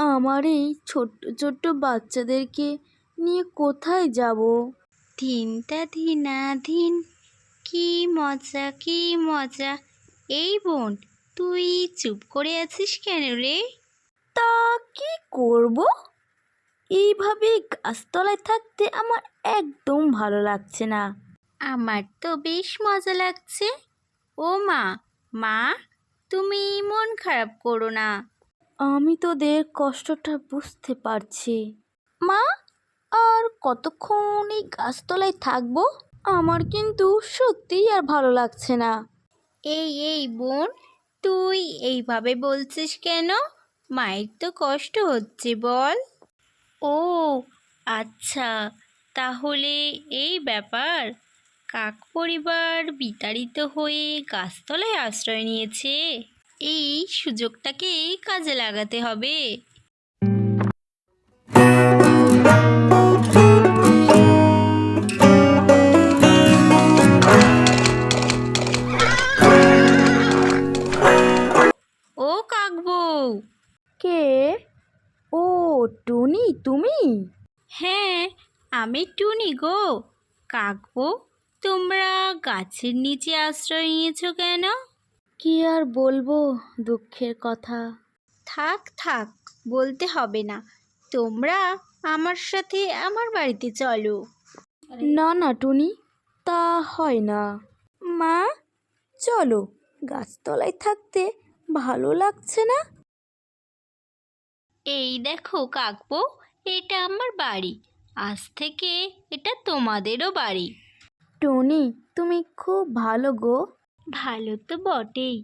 আমার এই ছোট্ট ছোট্ট বাচ্চাদেরকে নিয়ে কোথায় যাব? ধিনটা ধিনা ধিন কি মজা কি মজা। এই বোন তুই চুপ করে আছিস কেন রে? তা কি করব? এইভাবে গাছতলায় থাকতে আমার একদম ভালো লাগছে না। আমার তো বেশ মজা লাগছে। ও মা মা তুমি মন খারাপ করো না। আমি তোদের কষ্টটা বুঝতে পারছি। মা আর কতক্ষণ এই গাছতলায় থাকব? আমার কিন্তু সত্যিই আর ভালো লাগছে না। এই এই বোন তুই এইভাবে বলছিস কেন? মায়ের তো কষ্ট হচ্ছে বল। ও আচ্ছা তাহলে এই ব্যাপার। কাক পরিবার বিতাড়িত হয়ে গাছতলায় আশ্রয় নিয়েছে। এই সুযোগটাকে কাজে লাগাতে হবে। ও কাকবউ কে? ও টুনি তুমি? হ্যাঁ আমি টুনি গো। কাকবো তোমরা গাছের নিচে আশ্রয় নিয়েছো কেন? কি আর বলব দুঃখের কথা। থাক থাক বলতে হবে না। তোমরা আমার সাথে আমার বাড়িতে চলো। না না টুনি তা হয় না। মা চলো গাছতলায় থাকতে ভালো লাগছে না? এই দেখো কাকবো এটা আমার বাড়ি। আজ থেকে এটা তোমাদেরও বাড়ি। টুনি তুমি খুব ভালো গো। ভালো তো বটেই।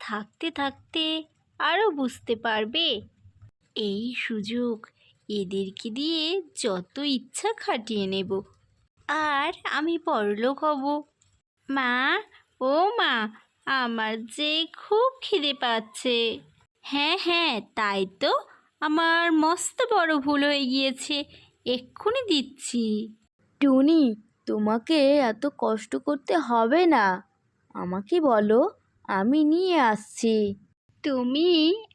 থাকতে থাকতে আরও বুঝতে পারবে। এই সুযোগ এদেরকে দিয়ে যত ইচ্ছা খাটিয়ে নেব। আর আমি বড়লোক হব। মা, ও মা, আমার যে খুব খিদে পাচ্ছে। হ্যাঁ হ্যাঁ তাই তো। আমার মস্ত বড় ভুল হয়ে গিয়েছে। এক্ষুনি দিচ্ছি। টুনি, তোমাকে এত কষ্ট করতে হবে না। আমাকে বলো আমি নিয়ে আসছি। তুমি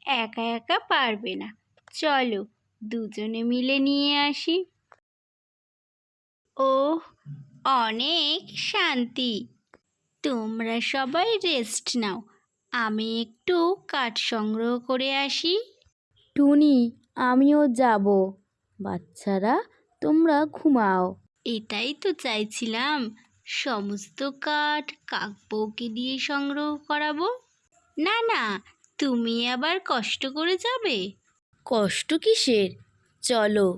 একা একা পারবে না। চলো দুজনে মিলে নিয়ে আসি। ও অনেক শান্তি। তোমরা সবাই রেস্ট নাও। আমি একটু কাঠ সংগ্রহ করে আসি। টুনি আমিও যাব। বাচ্চারা তোমরা ঘুমাও। এটাই তো চাইছিলাম। সমস্ত কাঠ কাকবউকে দিয়ে সংগ্রহ করাবো? না না তুমি আবার কষ্ট করে যাবে। কষ্ট কিসের? চলো।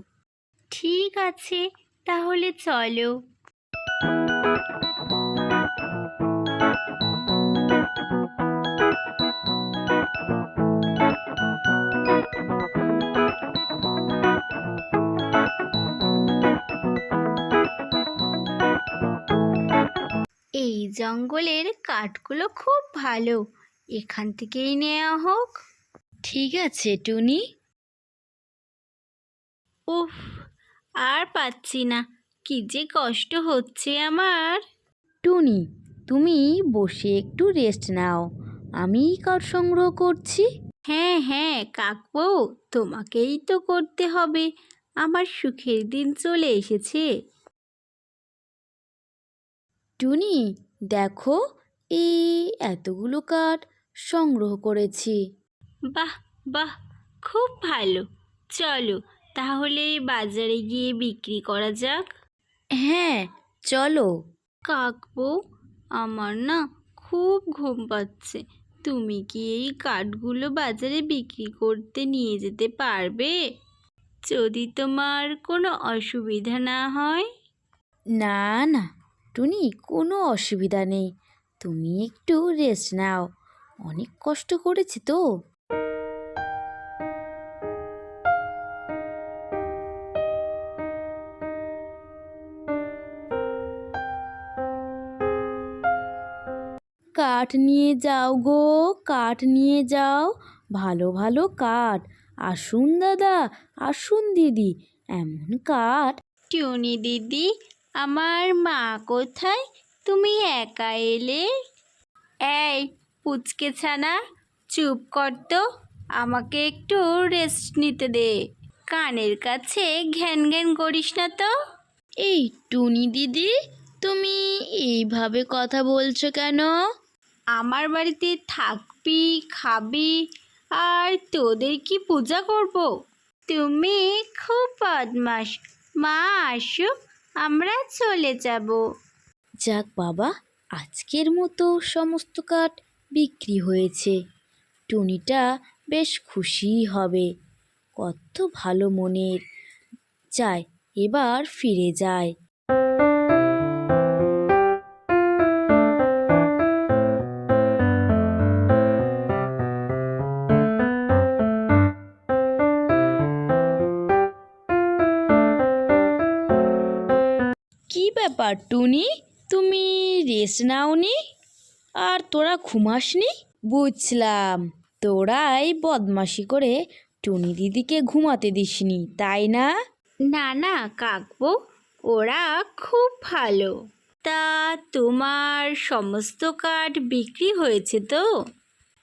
ঠিক আছে তাহলে চলো। জঙ্গলের কাঠগুলো খুব ভালো। এখান থেকেই নেওয়া হোক। ঠিক আছে টুনি। উফ আর পাচ্ছি না। কি যে কষ্ট হচ্ছে আমার। টুনি তুমি বসে একটু রেস্ট নাও। আমি কাঠ সংগ্রহ করছি। হ্যাঁ হ্যাঁ কাকবউ তোমাকেই তো করতে হবে। আমার সুখের দিন চলে এসেছে। টুনি দেখো এই এতগুলো কাঠ সংগ্রহ করেছি। বাহ বাহ খুব ভালো। চলো তাহলে বাজারে গিয়ে বিক্রি করা যাক। হ্যাঁ চলো। কাকবো আমার না খুব ঘুম পাচ্ছে। তুমি কি এই কাঠগুলো বাজারে বিক্রি করতে নিয়ে যেতে পারবে? যদি তোমার কোনো অসুবিধা না হয়। না না। টুনি, কোনো অসুবিধা নেই। তুমি একটু রেস্ট নাও। অনেক কষ্ট করেছি তো। কাঠ নিয়ে যাও গো, কাঠ নিয়ে যাও। ভালো ভালো কাঠ। আসুন দাদা, আসুন দিদি। এমন কাঠ। টুনি দিদি আমার মা কোথায়? তুমি একা এলে? এই পুচকে ছানা চুপ কর তো। আমাকে একটু রেস্ট নিতে দে। কানের কাছে ঘ্যান ঘ্যান করিস না তো। এই টুনি দিদি তুমি এইভাবে কথা বলছো কেন? আমার বাড়িতে থাকবি খাবি আর তোদের কি পূজা করব? তুমি খুব বদমাস মা আসো আমরা চলে যাব। যাক বাবা, আজকের মতো সমস্ত কাঠ বিক্রি হয়েছে। টুনিটা বেশ খুশি হবে। কত ভালো মনের। চায়, এবার ফিরে যায়। কি ব্যাপার টুনি? তুমি রেস্ট নাওনি? আর তোরা ঘুমাসনি? বুঝলাম। তোরাই বদমাশি করে টুনি দিদিকে ঘুমাতে দিসনি তাই না? না না কাকবো ওরা খুব ভালো। তা তোমার সমস্ত কাঠ বিক্রি হয়েছে তো?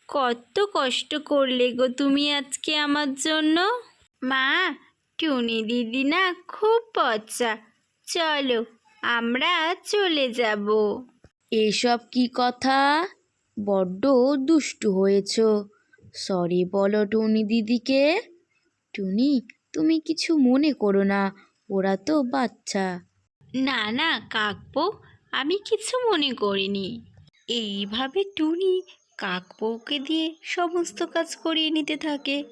কত কষ্ট করলে গো তুমি আজকে আমার জন্য? মা টুনি দিদি না খুব পচা। চলো আমরা চলে যাব। এসব কি কথা? বড্ড দুষ্টু হয়েছ। সরি বলো টুনি দিদিকে। টুনি তুমি কিছু মনে করো না ওরা তো বাচ্চা। না না কাকবো আমি কিছু মনে করিনি। এইভাবে টুনি কাকবউকে দিয়ে সমস্ত কাজ করিয়ে নিতে থাকে।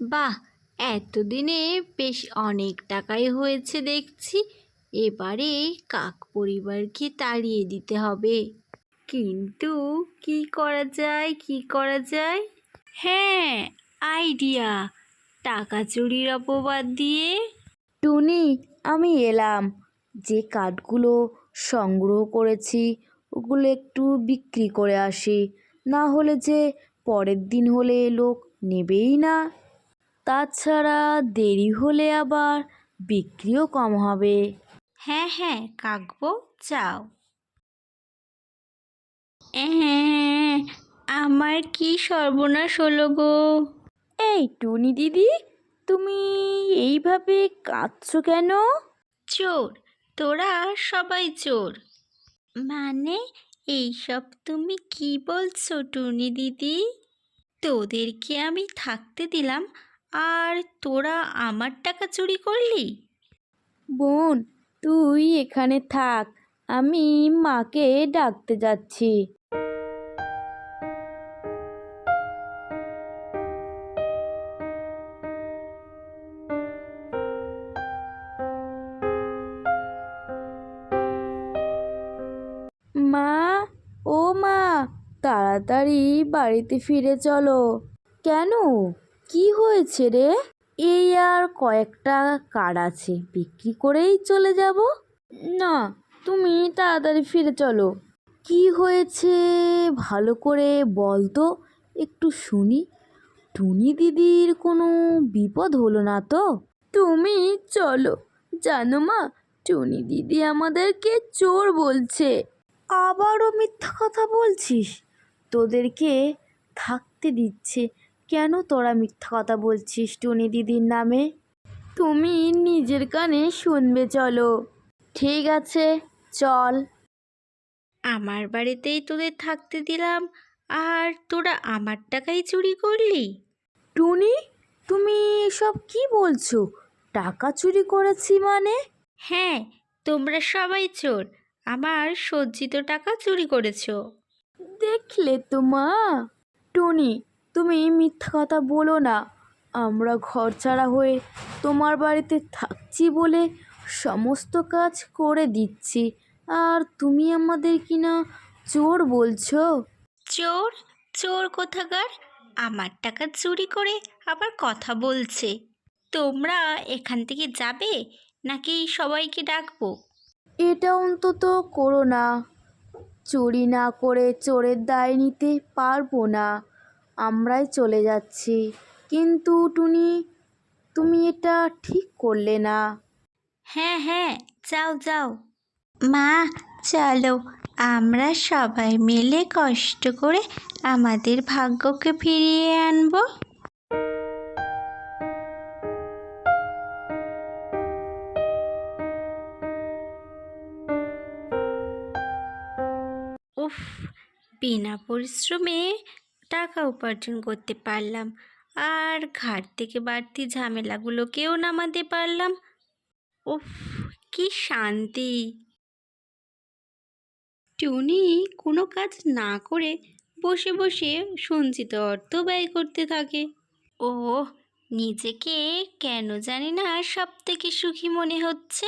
বাহ এতদিনে বেশ অনেক টাকাই হয়েছে দেখছি। এবারে কাক পরিবারকে তাড়িয়ে দিতে হবে। কিন্তু কি করা যায়, কি করা যায়? হ্যাঁ আইডিয়া টাকা চুরির অপবাদ দিয়ে। টুনি, আমি এলাম। যে কাঠগুলো সংগ্রহ করেছি, ওগুলো একটু বিক্রি করে আসি। না হলে যে পরের দিন হলে লোক নেবেই না। তাছাড়া দেরি হলে আবার বিক্রিও কম হবে। হ্যাঁ হ্যাঁ কাকবো যাও। হ্যাঁ আমার কি সর্বনাশ হলো গো? এই টুনি দিদি তুমি এইভাবে কাঁদছো কেন? চোর তোরা সবাই চোর। মানে এইসব তুমি কি বলছো টুনি দিদি? তোদেরকে আমি থাকতে দিলাম আর তোরা আমার টাকা চুরি করলি? বোন তুই এখানে থাক, আমি মাকে ডাকতে যাচ্ছি। মা, ও মা, তাড়াতাড়ি বাড়িতে ফিরে চলো। কেন? কি হয়েছে রে? এই আর কয়েকটা কার্ড আছে, বিক্রি করেই চলে যাব? না, তুমি তাড়াতাড়ি ফিরে চলো। কি হয়েছে? ভালো করে বল তো, একটু শুনি। টুনি দিদির কোনো বিপদ হলো না তো? তুমি চলো। জানো মা, টুনি দিদি আমাদেরকে চোর বলছে। আবারও মিথ্যা কথা বলছিস? তোদেরকে থাকতে দিচ্ছে। কেন তোরা মিথ্যা কথা বলছিস টুনি দিদির নামে? তুমি নিজের কানে শুনবে চলো। ঠিক আছে চল। আমার বাড়িতেই তোদের থাকতে দিলাম আর তোরা আমার টাকাই চুরি করলি? টুনি তুমি এসব কি বলছো? টাকা চুরি করেছি মানে? হ্যাঁ তোমরা সবাই চোর আমার সজ্জিত টাকা চুরি করেছ। দেখলে তো মা। টুনি তুমি মিথ্যা কথা বলো না। আমরা ঘর ছাড়া হয়ে তোমার বাড়িতে থাকছি বলে সমস্ত কাজ করে দিচ্ছি। আর তুমি আমাদের কিনা চোর বলছো? চোর? চোর কোথাকার? আমার টাকা চুরি করে আবার কথা বলছে। তোমরা এখান থেকে যাবে নাকি সবাইকে ডাকবো? এটা অন্তত করো না। চুরি না করে চোরের দায় নিতে পারব না। আমরাই চলে যাচ্ছি। কিন্তু টুনি তুমি এটা ঠিক করলে না। হ্যাঁ হ্যাঁ যাও যাও। মা চলো। আমরা সবাই মিলে কষ্ট করে আমাদের ভাগ্যকে ফিরিয়ে আনব। উফ বিনা পরিশ্রমে টাকা উপার্জন করতে পারলাম। আর ঘাট থেকে বাড়তি ঝামেলাগুলোকেও নামাতে পারলাম। উফ, কি শান্তি। টুনি কোনো কাজ না করে বসে বসে সঞ্চিত অর্থ ব্যয় করতে থাকে। ও নিজেকে কেন জানি না সব থেকে সুখী মনে হচ্ছে।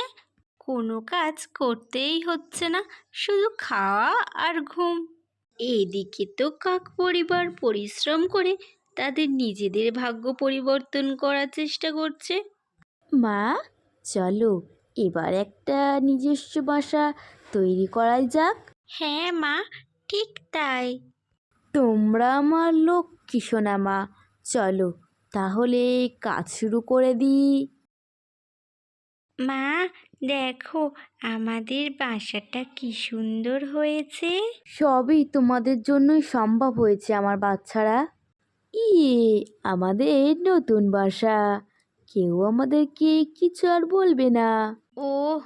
কোনো কাজ করতেই হচ্ছে না, শুধু খাওয়া আর ঘুম। এদিকে তো কাক পরিবার পরিশ্রম করে তাদের নিজেদের ভাগ্য পরিবর্তন করার চেষ্টা করছে। মা চলো এবার একটা নিজস্ব বাসা তৈরি করাই যাক। হ্যাঁ মা ঠিক তাই। তোমরা আমার লক্ষ্মী সোনা মা চলো তাহলে কাজ শুরু করে দিই। মা দেখো আমাদের বাসাটা কি সুন্দর হয়েছে। সবই তোমাদের জন্যই সম্ভব হয়েছে আমার বাচ্চারা। ইয়ে আমাদের নতুন বাসা। কেউ আমাদেরকে কিছু আর বলবে না। ও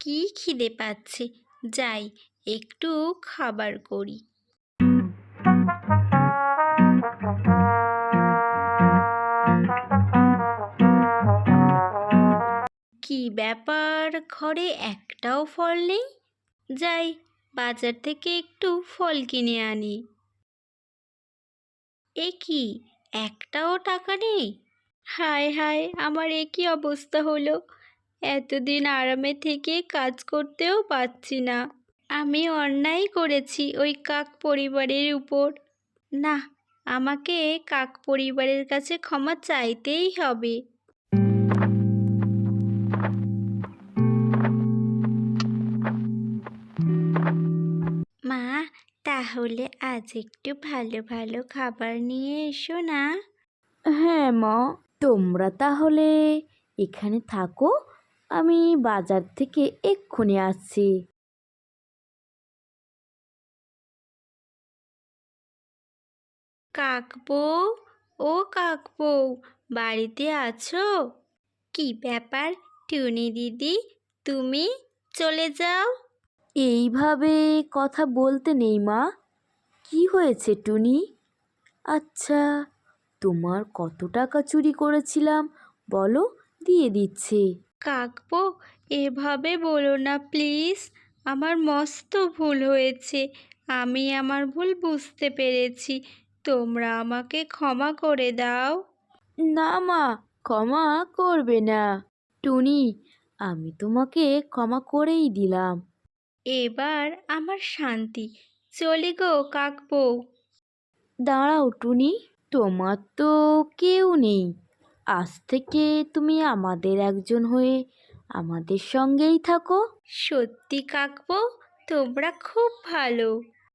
কি খিদে পাচ্ছে। যাই একটু খাবার করি। কি ব্যাপার? ঘরে একটাও ফল নেই? যাই, বাজার থেকে একটু ফল কিনে আনি। এ কি, একটাও টাকা নেই? হায় হায়, আমার এ কি অবস্থা হলো? এতদিন আরামে থেকে কাজ করতেও পারছি না। আমি অন্যায় করেছি ওই কাক পরিবারের উপর। না, আমাকে কাক পরিবারের কাছে ক্ষমা চাইতেই হবে। তাহলে আজ একটু ভালো ভালো খাবার নিয়ে এসো না। হ্যাঁ মা তোমরা তাহলে এখানে থাকো আমি বাজার থেকে এক্ষুনি আসছি। কাকবো ও কাকবো বাড়িতে আছো? কি ব্যাপার টুনি দিদি তুমি চলে যাও। এইভাবে কথা বলতে নেই মা। কি হয়েছে টুনি? আচ্ছা তোমার কত টাকা চুরি করেছিলাম বলো দিয়ে দিচ্ছি। কাকবো এভাবে বলো না প্লিজ। আমার মস্ত ভুল হয়েছে। আমি আমার ভুল বুঝতে পেরেছি। তোমরা আমাকে ক্ষমা করে দাও। না মা ক্ষমা করবে না। টুনি আমি তোমাকে ক্ষমা করেই দিলাম। এবার আমার শান্তি। চলে গো কাকবো দাঁড়াও টুনি তোমার তো কেউ নেই। আজ থেকে তুমি আমাদের একজন হয়ে আমাদের সঙ্গেই থাকো। সত্যি কাকবো তোমরা খুব ভালো।